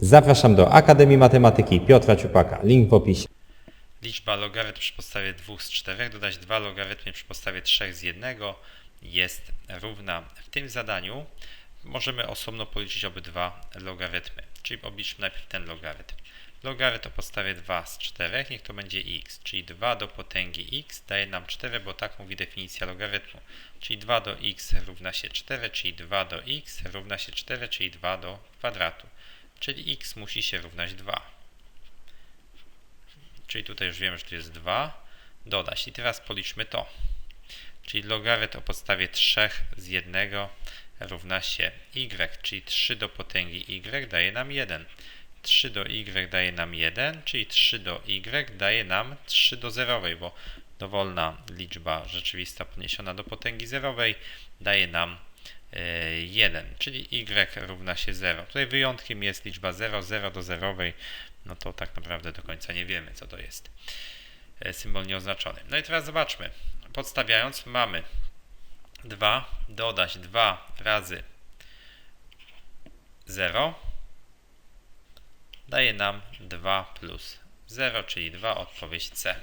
Zapraszam do Akademii Matematyki Piotra Ciupaka. Link w opisie. Liczba logarytm przy podstawie 2 z 4 dodać 2 logarytmy przy podstawie 3 z 1 jest równa. W tym zadaniu możemy osobno policzyć obydwa logarytmy. Czyli obliczmy najpierw ten logarytm. Logarytm o podstawie 2 z 4, niech to będzie x, czyli 2 do potęgi x daje nam 4, bo tak mówi definicja logarytmu. Czyli 2 do x równa się 4, czyli 2 do x równa się 4, czyli 2 do kwadratu. Czyli x musi się równać 2. Czyli tutaj już wiemy, że tu jest 2. Dodać. I teraz policzmy to. Czyli logarytm o podstawie 3 z 1 równa się y, czyli 3 do potęgi y daje nam 1. 3 do y daje nam 1, czyli 3 do y daje nam 3 do zerowej, bo dowolna liczba rzeczywista podniesiona do potęgi zerowej daje nam 1, czyli y równa się 0. Tutaj wyjątkiem jest liczba 0, 0 do zerowej, no to tak naprawdę do końca nie wiemy, co to jest. E, Symbol nieoznaczony. No i teraz zobaczmy. Podstawiając mamy 2 dodać 2 razy 0 daje nam 2 plus 0, czyli 2, odpowiedź C.